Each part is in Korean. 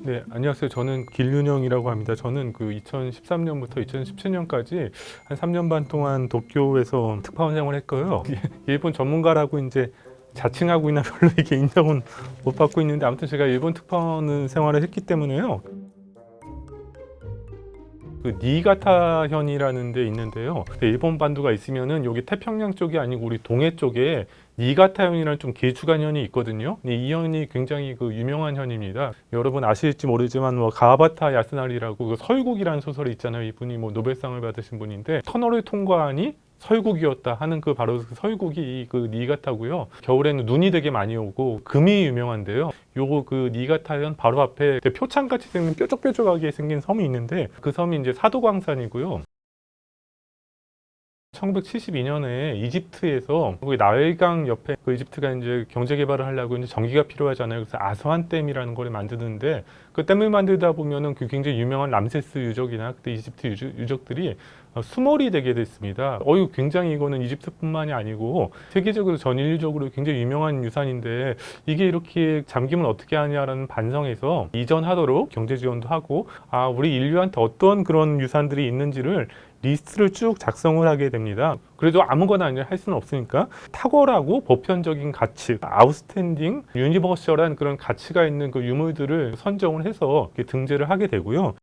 네, 안녕하세요. 저는 길윤영이라고 합니다. 저는 그 2013년부터 2017년까지 한 3년 반 동안 도쿄에서 특파원 생활을 했고요. 일본 전문가라고 이제 자칭하고 있나 별로 이게 인정은 못 받고 있는데 아무튼 제가 일본 특파원 생활을 했기 때문에요. 그 니가타현이라는 데 있는데요. 일본 반도가 있으면은 여기 태평양 쪽이 아니고 우리 동해 쪽에 니가타현이라는 좀 길쭉한 현이 있거든요. 이 현이 굉장히 그 유명한 현입니다. 여러분 아실지 모르지만 뭐 가바타 야스나리라고 그 설국이라는 소설이 있잖아요. 이분이 뭐 노벨상을 받으신 분인데 터널을 통과하니 설국이었다 하는 그 바로 그 설국이 그 니가타고요. 겨울에는 눈이 되게 많이 오고 금이 유명한데요. 요거 그 니가타현 바로 앞에 표창같이 생긴 뾰족뾰족하게 생긴 섬이 있는데 그 섬이 이제 사도광산이고요. 1972년에 이집트에서 거기 나일강 옆에 그 이집트가 이제 경제 개발을 하려고 이제 전기가 필요하잖아요. 그래서 아스완 댐이라는 걸 만드는데 그 댐을 만들다 보면은 그 굉장히 유명한 람세스 유적이나 그때 이집트 유적, 유적들이 어, 수몰이 되게 됐습니다. 어유 굉장히 이거는 이집트뿐만이 아니고 세계적으로 전 인류적으로 굉장히 유명한 유산인데 이게 이렇게 잠기면 어떻게 하냐라는 반성에서 이전하도록 경제 지원도 하고 아 우리 인류한테 어떤 그런 유산들이 있는지를 리스트를 쭉 작성을 하게 됩니다. 그래도 아무거나 아니라 할 수는 없으니까 탁월하고 보편적인 가치, 아웃스탠딩, 유니버셜한 그런 가치가 있는 그 유물들을 선정을 해서 등재를 하게 되고요.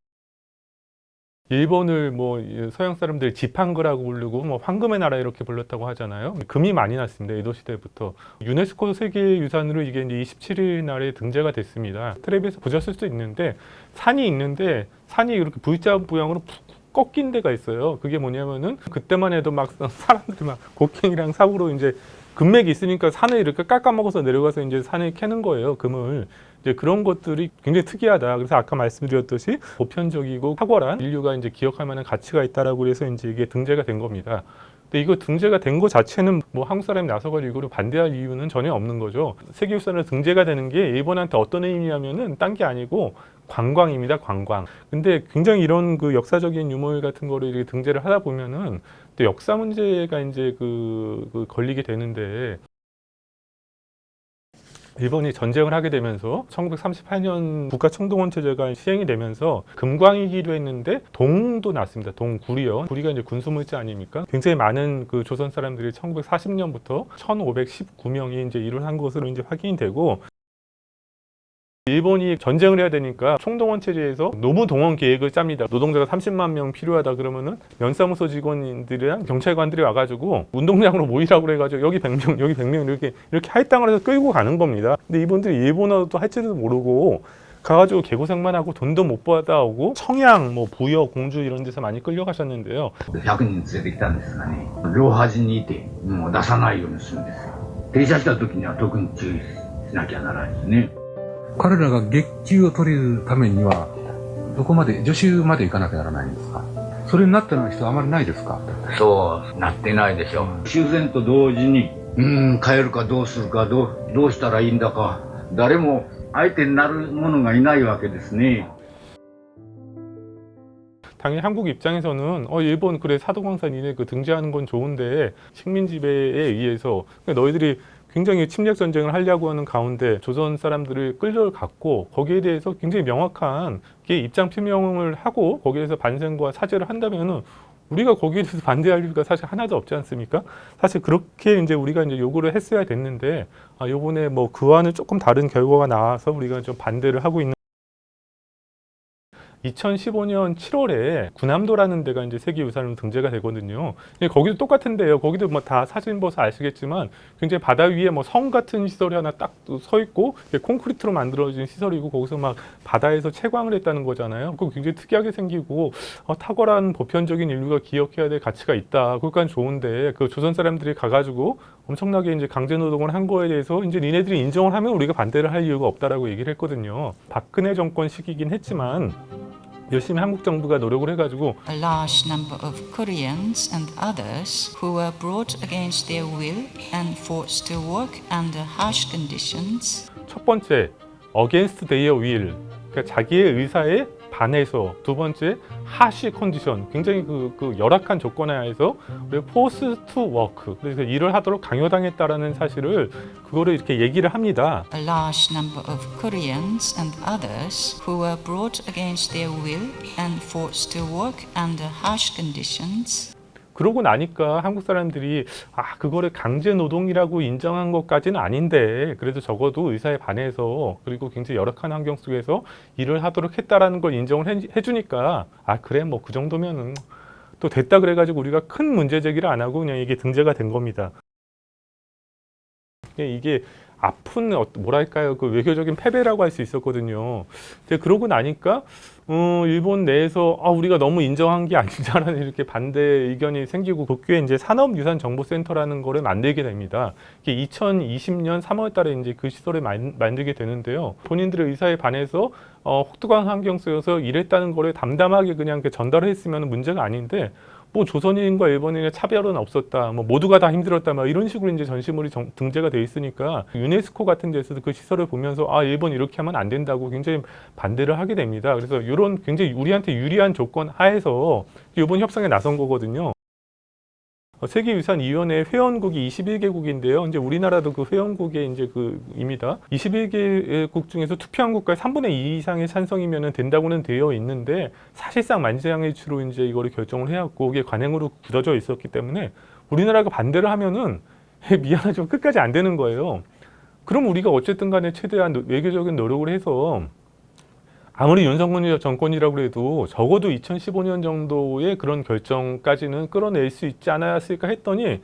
일본을 뭐 서양 사람들이 지팡그라고 부르고 뭐 황금의 나라 이렇게 불렀다고 하잖아요. 금이 많이 났습니다. 에도 시대부터 유네스코 세계유산으로 이게 이제 27일 날에 등재가 됐습니다. 텔레비에서 보셨을 수도 있는데 산이 있는데 산이 이렇게 V자 모양으로 푹 꺾인 데가 있어요. 그게 뭐냐면은 그때만 해도 막 사람들이 막 곡괭이랑 삽으로 이제 금맥이 있으니까 산을 이렇게 깎아먹어서 내려가서 이제 산을 캐는 거예요. 금을. 이제 그런 것들이 굉장히 특이하다. 그래서 아까 말씀드렸듯이 보편적이고 탁월한 인류가 이제 기억할 만한 가치가 있다라고 해서 이제 이게 등재가 된 겁니다. 근데 이거 등재가 된것 자체는 뭐 한국 사람이 나서가지고 이거를 반대할 이유는 전혀 없는 거죠. 세계유산으로 등재가 되는 게 일본한테 어떤 의미냐면은 딴 게 아니고 관광입니다. 관광. 근데 굉장히 이런 그 역사적인 유물 같은 거를 이렇게 등재를 하다 보면은 또 역사 문제가 이제 그, 그 걸리게 되는데 일본이 전쟁을 하게 되면서 1938년 국가청동원 체제가 시행이 되면서 금광이기로 했는데 동도 났습니다. 동구리요. 구리가 이제 군수물자 아닙니까? 굉장히 많은 그 조선 사람들이 1940년부터 1,519명이 이제 일을 것으로 이제 확인이 되고 일본이 전쟁을 해야 되니까 총동원 체제에서 노무 동원 계획을 짭니다. 노동자가 30만 명 필요하다 그러면은 면사무소 직원들이랑 경찰관들이 와가지고 운동장으로 모이라고 그래가지고 여기 100명, 여기 100명 이렇게 이렇게 할당을 해서 끌고 가는 겁니다. 근데 이분들이 일본어도 할 줄도 모르고 가가지고 개고생만 하고 돈도 못 받아오고 청양, 뭐 부여, 공주 이런 데서 많이 끌려가셨는데요. 100人連れてきたんですがね、両端にいて、もう出さないようにするんですよ。停車した時には特に注意しなきゃならないですね。 彼らが月給を取れるためには、どこまで、助手まで行かなきゃならないんですかそれになってない人あまりないですかそう、なってないでしょ。終戦と同時に、うーん、帰るかどうするか、どう、どうしたらいいんだか、誰も相手になる者がいないわけですね。 당연히 한국 입장에서는 어 일본 그래 사도광산이네 그 등재하는 건 좋은데 식민 지배에 의해서 그러니까 너희들이 굉장히 침략 전쟁을 하려고 하는 가운데 조선 사람들을 끌려갔고 거기에 대해서 굉장히 명확한 게 입장 표명을 하고 거기에서 반성과 사죄를 한다면은 우리가 거기에 대해서 반대할 이유가 사실 하나도 없지 않습니까? 사실 그렇게 이제 우리가 이제 요구를 했어야 됐는데 아 요번에 뭐 그와는 조금 다른 결과가 나와서 우리가 좀 반대를 하고 있는 2015년 7월에 구남도라는 데가 이제 세계유산으로 등재가 되거든요. 근데 거기도 똑같은데요. 거기도 뭐 다 사진 봐서 아시겠지만 굉장히 바다 위에 뭐 성 같은 시설이 하나 딱 서 있고 콘크리트로 만들어진 시설이고 거기서 막 바다에서 채광을 했다는 거잖아요. 그거 굉장히 특이하게 생기고 어, 탁월한 보편적인 인류가 기억해야 될 가치가 있다. 그러니까 좋은데 그 조선 사람들이 가가지고 엄청나게 이제 강제 노동을 한 거에 대해서 이제 니네들이 인정을 하면 우리가 반대를 할 이유가 없다라고 얘기를 했거든요. 박근혜 정권 시기긴 했지만 열심히 한국 정부가 노력을 해가지고 a large number of Koreans and others who were brought against their will and forced to work under harsh conditions. 첫 번째 against their will 그러니까 자기의 의사에 반해서 두 번째 하시 컨디션 굉장히 그, 그 열악한 조건 하에서 우리 포스 투 워크 그래서 일을 하도록 강요당했다라는 사실을 그거를 이렇게 얘기를 합니다. A large number of Koreans and others who were brought against their will and forced to work under harsh conditions. 그러고 나니까 한국 사람들이 아 그거를 강제 노동이라고 인정한 것까지는 아닌데 그래도 적어도 의사에 반해서 그리고 굉장히 열악한 환경 속에서 일을 하도록 했다라는 걸 인정을 해, 해주니까 아 그래 뭐 그 정도면은 또 됐다 그래가지고 우리가 큰 문제 제기를 안 하고 그냥 이게 등재가 된 겁니다. 이게- 이게 아픈 어- 뭐랄까요 그 외교적인 패배라고 할 수 있었거든요. 근데 그러고 나니까 어, 일본 내에서 아, 우리가 너무 인정한 게 아니냐라는 이렇게 반대 의견이 생기고 도쿄에 이제 산업유산정보센터라는 거를 만들게 됩니다. 이게 2020년 3월 달에 이제 그 시설을 만, 만들게 되는데요. 본인들의 의사에 반해서 어, 혹독한 환경 속에서 일했다는 거를 담담하게 그냥 전달을 했으면 문제가 아닌데 뭐 조선인과 일본인의 차별은 없었다. 뭐 모두가 다 힘들었다. 막 이런 식으로 이제 전시물이 정- 등재가 돼 있으니까 유네스코 같은 데서도 그 시설을 보면서 아 일본 이렇게 하면 안 된다고 굉장히 반대를 하게 됩니다. 그래서 이런 굉장히 우리한테 유리한 조건 하에서 이번 협상에 나선 거거든요. 어, 세계유산위원회 회원국이 21개국인데요. 이제 우리나라도 그 회원국의 이제 그입니다. 21개국 중에서 투표한 국가의 3분의 2 이상의 찬성이면 된다고는 되어 있는데 사실상 만장일 치로 이제 이거를 결정을 해왔고 이게 관행으로 굳어져 있었기 때문에 우리나라가 반대를 하면은 미안하지만 끝까지 안 되는 거예요. 그럼 우리가 어쨌든 간에 최대한 노- 외교적인 노력을 해서 아무리 윤석열 정권이라고 해도 적어도 2015년 정도의 그런 결정까지는 끌어낼 수 있지 않았을까 했더니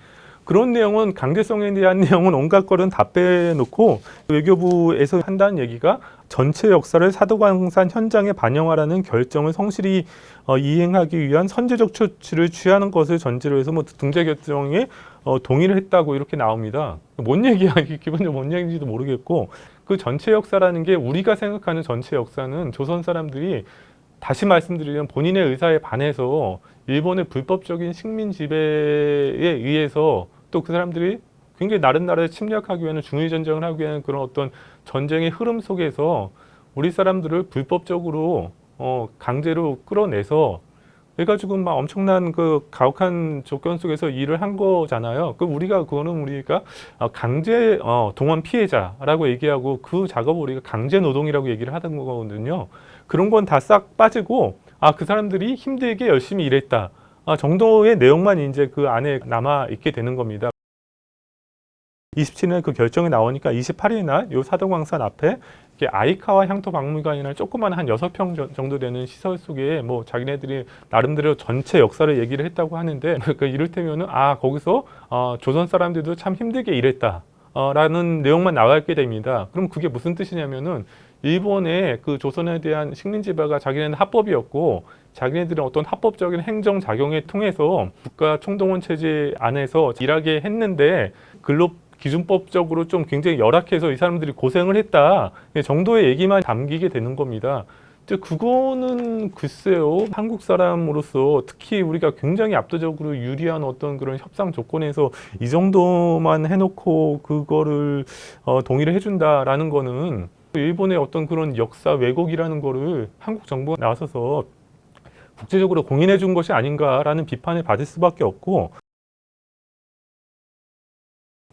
그런 내용은 강제성에 대한 내용은 온갖 거는 다 빼놓고 외교부에서 한다는 얘기가 전체 역사를 사도광산 현장에 반영하라는 결정을 성실히 어, 이행하기 위한 선제적 조치를 취하는 것을 전제로 해서 뭐 등재 결정에 어, 동의를 했다고 이렇게 나옵니다. 뭔 얘기야? 기본적으로 뭔 얘기인지도 모르겠고 그 전체 역사라는 게 우리가 생각하는 전체 역사는 조선 사람들이 다시 말씀드리면 본인의 의사에 반해서 일본의 불법적인 식민 지배에 의해서 또 그 사람들이 굉장히 다른 나라를 침략하기 위한 중일 전쟁을 하기 위한 그런 어떤 전쟁의 흐름 속에서 우리 사람들을 불법적으로 어, 강제로 끌어내서 그래가지고 막 엄청난 그 가혹한 조건 속에서 일을 한 거잖아요. 그 우리가 그거는 우리가 어, 강제 어, 동원 피해자라고 얘기하고 그 작업을 우리가 강제 노동이라고 얘기를 하던 거거든요. 그런 건 다 싹 빠지고 아 그 사람들이 힘들게 열심히 일했다. 아, 정도의 내용만 이제 그 안에 남아 있게 되는 겁니다. 27일 그 결정이 나오니까 28일 날요 사도광산 앞에 아이카와 향토 박물관이라는 조그만 한 여섯 평 저- 정도 되는 시설 속에 뭐 자기네들이 나름대로 전체 역사를 얘기를 했다고 하는데 그 이를테면은 아 거기서 어, 조선 사람들도 참 힘들게 일했다. 어, 라는 내용만 나왔게 됩니다. 그럼 그게 무슨 뜻이냐면은 일본의 그 조선에 대한 식민 지배가 자기네는 합법이었고 자기네들은 어떤 합법적인 행정 작용에 통해서 국가 총동원 체제 안에서 일하게 했는데 근로 기준법적으로 좀 굉장히 열악해서 이 사람들이 고생을 했다 정도의 얘기만 담기게 되는 겁니다. 그거는 글쎄요 한국 사람으로서 특히 우리가 굉장히 압도적으로 유리한 어떤 그런 협상 조건에서 이 정도만 해놓고 그거를 어, 동의를 해준다라는 거는 일본의 어떤 그런 역사 왜곡이라는 거를 한국 정부가 나서서 국제적으로 공인해 준 것이 아닌가라는 비판을 받을 수밖에 없고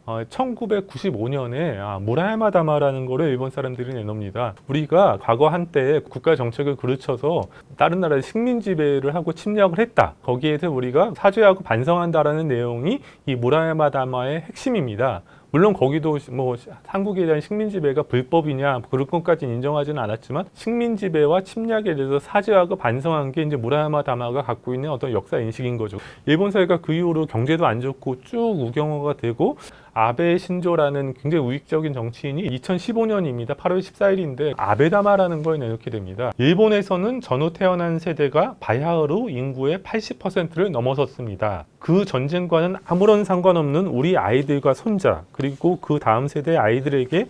어, 1995년에 아, 무라야마 다마라는 거를 일본 사람들이 내놉니다. 우리가 과거 한때 국가 정책을 그르쳐서 다른 나라의 식민 지배를 하고 침략을 했다. 거기에 대해 우리가 사죄하고 반성한다라는 내용이 이 무라야마 다마의 핵심입니다. 물론 거기도 뭐 한국에 대한 식민 지배가 불법이냐 그런 것까지는 인정하지는 않았지만 식민 지배와 침략에 대해서 사죄하고 반성한 게 이제 무라야마 다마가 갖고 있는 어떤 역사 인식인 거죠. 일본 사회가 그 이후로 경제도 안 좋고 쭉 우경화가 되고 아베 신조라는 굉장히 우익적인 정치인이 2015년입니다. 8월 14일인데 아베다마라는 걸 내놓게 됩니다. 일본에서는 전후 태어난 세대가 바야흐로 인구의 80%를 넘어섰습니다. 그 전쟁과는 아무런 상관없는 우리 아이들과 손자 그리고 그 다음 세대 아이들에게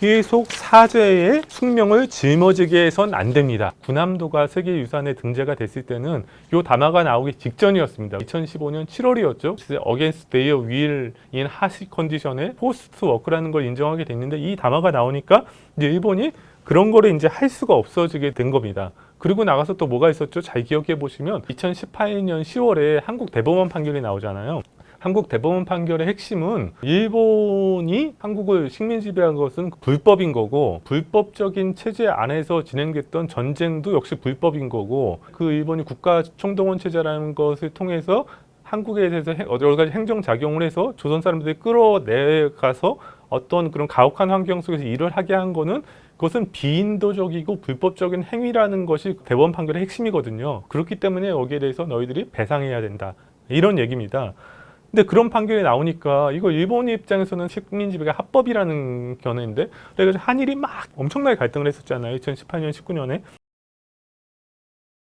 계속 사죄의 숙명을 짊어지게 해선 안 됩니다. 군함도가 세계유산에 등재가 됐을 때는 요 담화가 나오기 직전이었습니다. 2015년 7월이었죠. Against their will in harsh condition의 포스트 워크라는 걸 인정하게 됐는데 이 담화가 나오니까 이제 일본이 그런 거를 이제 할 수가 없어지게 된 겁니다. 그리고 나가서 또 뭐가 있었죠? 잘 기억해 보시면 2018년 10월에 한국 대법원 판결이 나오잖아요. 한국 대법원 판결의 핵심은 일본이 한국을 식민 지배한 것은 불법인 거고 불법적인 체제 안에서 진행됐던 전쟁도 역시 불법인 거고 그 일본이 국가 총동원 체제라는 것을 통해서 한국에 대해서 행- 여러 가지 행정 작용을 해서 조선 사람들이 끌어내가서 어떤 그런 가혹한 환경 속에서 일을 하게 한 거는 그것은 비인도적이고 불법적인 행위라는 것이 대법원 판결의 핵심이거든요. 그렇기 때문에 여기에 대해서 너희들이 배상해야 된다. 이런 얘기입니다. 근데 그런 판결이 나오니까 이거 일본 입장에서는 식민 지배가 합법이라는 견해인데 그래가지고 한일이 막 엄청나게 갈등을 했었잖아요. 2018년, 19년에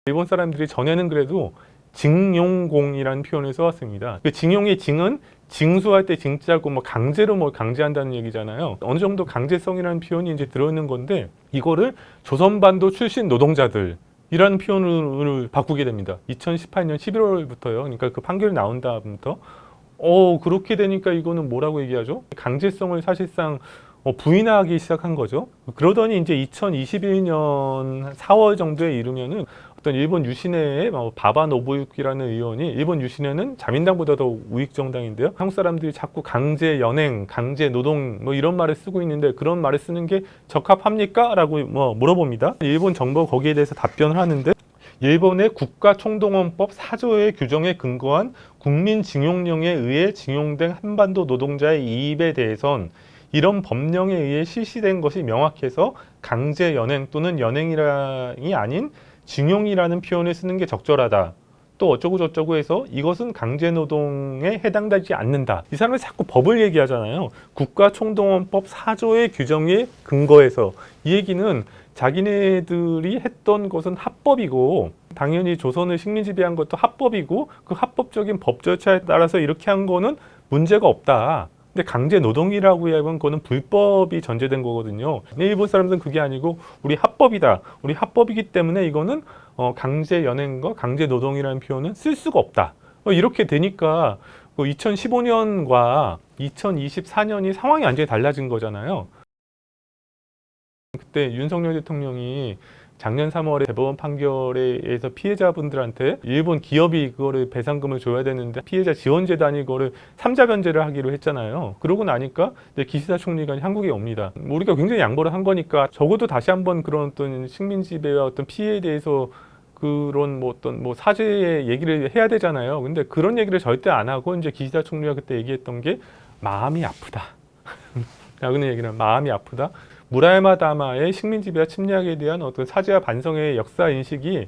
일본 사람들이 전에는 그래도 징용공이라는 표현을 써왔습니다. 그 징용의 징은 징수할 때 징자고 뭐 강제로 뭘 강제한다는 얘기잖아요. 어느 정도 강제성이라는 표현이 이제 들어있는 건데 이거를 조선반도 출신 노동자들 이라는 표현을 바꾸게 됩니다. 2018년 11월부터요. 그러니까 그 판결이 나온 다음부터 어 그렇게 되니까 이거는 뭐라고 얘기하죠? 강제성을 사실상 어, 부인하기 시작한 거죠. 그러더니 이제 2021년 4월 정도에 이르면은 어떤 일본 유신회의 뭐 바바 노부유키라는 의원이 일본 유신회는 자민당보다 더 우익 정당인데요. 한국 사람들이 자꾸 강제 연행, 강제 노동 뭐 이런 말을 쓰고 있는데 그런 말을 쓰는 게 적합합니까?라고 뭐 물어봅니다. 일본 정부가 거기에 대해서 답변을 하는데 일본의 국가총동원법 4조의 규정에 근거한 국민징용령에 의해 징용된 한반도 노동자의 이입에 대해선 이런 법령에 의해 실시된 것이 명확해서 강제 연행 또는 연행이랑이 아닌 징용이라는 표현을 쓰는 게 적절하다. 또 어쩌고 저쩌고 해서 이것은 강제 노동에 해당되지 않는다. 이 사람이 자꾸 법을 얘기하잖아요. 국가총동원법 4조의 규정에 근거해서 이 얘기는 자기네들이 했던 것은 합법이고 당연히 조선을 식민 지배한 것도 합법이고 그 합법적인 법 절차에 따라서 이렇게 한 거는 문제가 없다. 근데 강제 노동이라고 하면 그거는 불법이 전제된 거거든요. 일본 사람들은 그게 아니고 우리 합법이다. 우리 합법이기 때문에 이거는 어, 강제 연행과 강제 노동이라는 표현은 쓸 수가 없다. 어, 이렇게 되니까 2015년과 2024년이 상황이 완전히 달라진 거잖아요. 그때 윤석열 대통령이 작년 3월에 대법원 판결에 의해서 피해자분들한테 일본 기업이 그거를 배상금을 줘야 되는데 피해자 지원재단이 그거를 삼자 변제를 하기로 했잖아요. 그러고 나니까 기시다 총리가 한국에 옵니다. 우리가 굉장히 양보를 한 거니까 적어도 다시 한번 그런 어떤 식민 지배와 어떤 피해에 대해서 그런 뭐 어떤 뭐 사죄의 얘기를 해야 되잖아요. 근데 그런 얘기를 절대 안 하고 이제 기시다 총리가 그때 얘기했던 게 마음이 아프다. 야근의 얘기는 마음이 아프다. 무라야마 다마의 식민 지배와 침략에 대한 어떤 사죄와 반성의 역사 인식이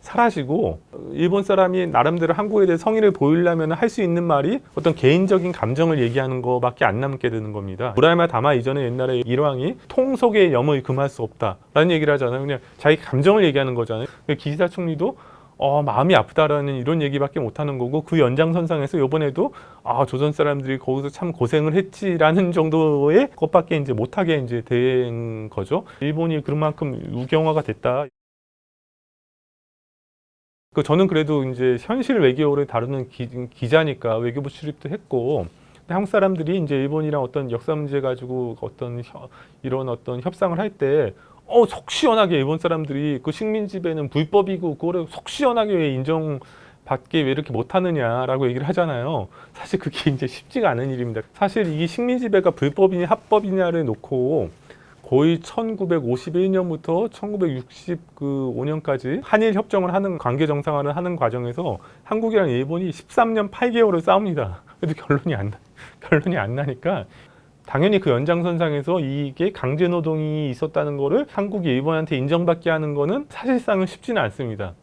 사라지고 일본 사람이 나름대로 한국에 대해 성의를 보이려면 할 수 있는 말이 어떤 개인적인 감정을 얘기하는 거밖에 안 남게 되는 겁니다. 무라야마 다마 이전에 옛날에 일왕이 통속의 염을 금할 수 없다라는 얘기를 하잖아요. 그냥 자기 감정을 얘기하는 거잖아요. 기시다 총리도 어, 마음이 아프다라는 이런 얘기밖에 못 하는 거고 그 연장선상에서 요번에도 아, 조선 사람들이 거기서 참 고생을 했지라는 정도의 것밖에 이제 못하게 이제 된 거죠. 일본이 그만큼 우경화가 됐다. 그 저는 그래도 이제 현실 외교를 다루는 기, 기자니까 외교부 출입도 했고 한국 사람들이 이제 일본이랑 어떤 역사 문제 가지고 어떤 혀, 이런 어떤 협상을 할때 어, 속 시원하게 일본 사람들이 그 식민 지배는 불법이고 그거를 속 시원하게 왜 인정 받게 왜 이렇게 못하느냐라고 얘기를 하잖아요. 사실 그게 이제 쉽지가 않은 일입니다. 사실 이 식민 지배가 불법이냐 합법이냐를 놓고 거의 1951년부터 1965년까지 한일 협정을 하는 관계 정상화를 하는 과정에서 한국이랑 일본이 13년 8개월을 싸웁니다. 그래도 결론이 안 나, 결론이 안 나니까 당연히 그 연장선상에서 이게 강제 노동이 있었다는 거를 한국이 일본한테 인정받게 하는 거는 사실상은 쉽지는 않습니다.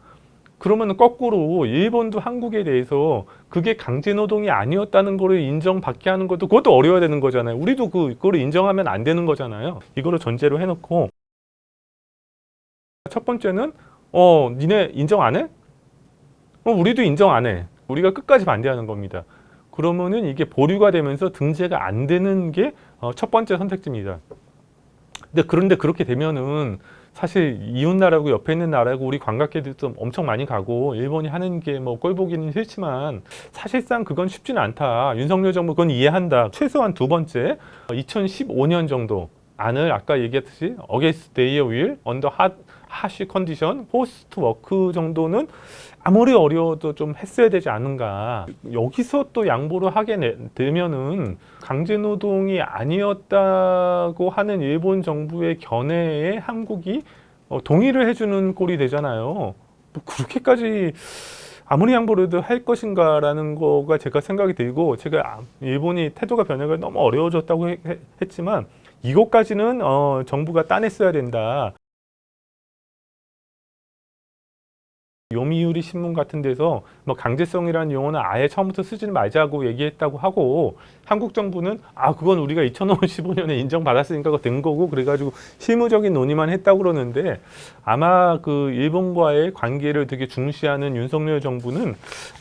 그러면 거꾸로 일본도 한국에 대해서 그게 강제 노동이 아니었다는 거를 인정받게 하는 것도 그것도 어려워야 되는 거잖아요. 우리도 그 그거를 인정하면 안 되는 거잖아요. 이거를 전제로 해놓고 첫 번째는 어 니네 인정 안 해? 어 우리도 인정 안 해. 우리가 끝까지 반대하는 겁니다. 그러면은 이게 보류가 되면서 등재가 안 되는 게 어, 첫 번째 선택지입니다. 근데 그런데 그렇게 되면은 사실 이웃 나라고 옆에 있는 나라고 우리 관광객들도 엄청 많이 가고 일본이 하는 게 뭐 꼴보기는 싫지만 사실상 그건 쉽지는 않다. 윤석열 정부 그건 이해한다. 최소한 두 번째 2015년 정도 안을 아까 얘기했듯이 어게스트 데이어 윌 언더 핫 하시 컨디션, 호스트 워크 정도는 아무리 어려워도 좀 했어야 되지 않은가. 여기서 또 양보를 하게 내- 되면은 강제노동이 아니었다고 하는 일본 정부의 견해에 한국이 어, 동의를 해주는 꼴이 되잖아요. 뭐 그렇게까지 아무리 양보를 해도 할 것인가라는 거가 제가 생각이 들고 제가 아, 일본이 태도가 변화가 너무 어려워졌다고 했지만 이것까지는 어, 정부가 따냈어야 된다. 요미우리 신문 같은 데서 뭐 강제성이라는 용어는 아예 처음부터 쓰지 말자고 얘기했다고 하고 한국 정부는 아 그건 우리가 2015년에 인정받았으니까 그거 된 거고 그래가지고 실무적인 논의만 했다고 그러는데 아마 그 일본과의 관계를 되게 중시하는 윤석열 정부는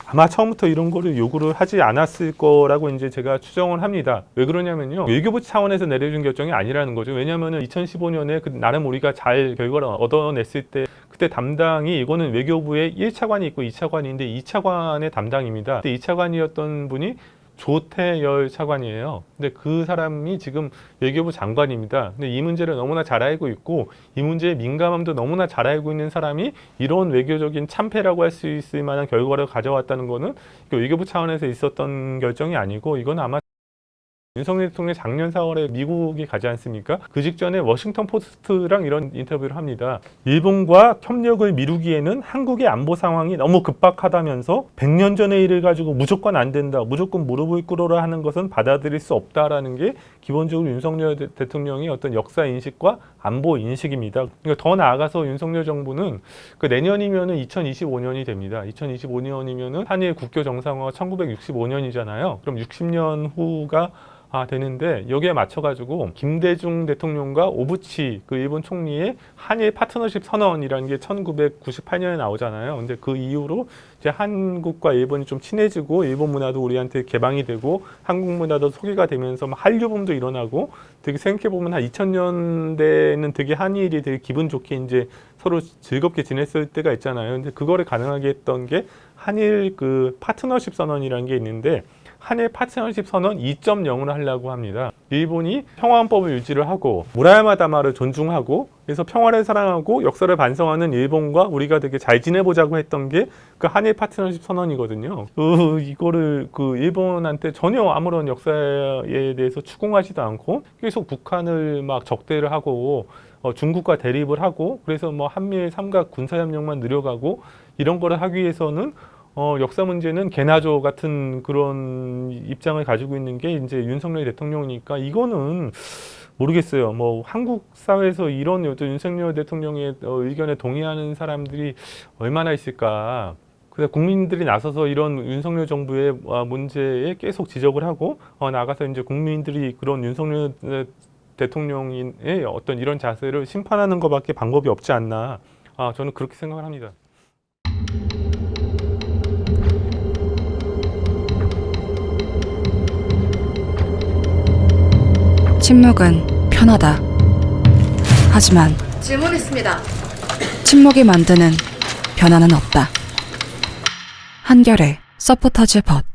아마 처음부터 이런 거를 요구를 하지 않았을 거라고 이제 제가 추정을 합니다. 왜 그러냐면요. 외교부 차원에서 내려준 결정이 아니라는 거죠. 왜냐하면은 2015년에 그 나름 우리가 잘 결과를 얻어냈을 때 그때 담당이 이거는 외교부에 1차관이 있고 2차관인데 2차관의 담당입니다. 그때 2차관이었던 분이 조태열 차관이에요. 근데 그 사람이 지금 외교부 장관입니다. 근데 이 문제를 너무나 잘 알고 있고 이 문제의 민감함도 너무나 잘 알고 있는 사람이 이런 외교적인 참패라고 할 수 있을 만한 결과를 가져왔다는 거는 그 외교부 차원에서 있었던 결정이 아니고 이건 아마 윤석열 대통령이 작년 4월에 미국에 가지 않습니까? 그 직전에 워싱턴 포스트랑 이런 인터뷰를 합니다. 일본과 협력을 미루기에는 한국의 안보 상황이 너무 급박하다면서 100년 전의 일을 가지고 무조건 안 된다, 무조건 무릎을 꿇어라 하는 것은 받아들일 수 없다라는 게 기본적으로 윤석열 대- 대통령의 어떤 역사 인식과 안보 인식입니다. 그러니까 더 나아가서 윤석열 정부는 그 내년이면은 2025년이 됩니다. 2025년이면은 한일 국교 정상화가 1965년이잖아요. 그럼 60년 후가 아, 되는데 여기에 맞춰가지고 김대중 대통령과 오부치 그 일본 총리의 한일 파트너십 선언이라는 게 1998년에 나오잖아요. 근데 그 이후로 이제 한국과 일본이 좀 친해지고 일본 문화도 우리한테 개방이 되고 한국 문화도 소개가 되면서 막 한류붐도 일어나고 되게 생각해 보면 한 2000년대는 되게 한일이 되게 기분 좋게 이제 서로 즐겁게 지냈을 때가 있잖아요. 근데 그거를 가능하게 했던 게 한일 그 파트너십 선언이라는 게 있는데 한일 파트너십 선언 2.0을 하려고 합니다. 일본이 평화헌법을 유지를 하고 무라야마다마를 존중하고 그래서 평화를 사랑하고 역사를 반성하는 일본과 우리가 되게 잘 지내보자고 했던 게 그 한일 파트너십 선언이거든요. 그 이거를 그 일본한테 전혀 아무런 역사에 대해서 추궁하지도 않고 계속 북한을 막 적대를 하고 어, 중국과 대립을 하고 그래서 뭐 한미일 삼각 군사협력만 늘려가고 이런 거를 하기 위해서는 어, 역사 문제는 개나조 같은 그런 입장을 가지고 있는 게 이제 윤석열 대통령이니까 이거는 모르겠어요. 뭐 한국 사회에서 이런 어떤 윤석열 대통령의 어, 의견에 동의하는 사람들이 얼마나 있을까. 그래서 국민들이 나서서 이런 윤석열 정부의 어, 문제에 계속 지적을 하고 어, 나가서 이제 국민들이 그런 윤석열 대통령의 어떤 이런 자세를 심판하는 것밖에 방법이 없지 않나. 아, 저는 그렇게 생각을 합니다. 침묵은 편하다. 하지만 질문했습니다. 침묵이 만드는 변화는 없다. 한결의 서포터즈 벗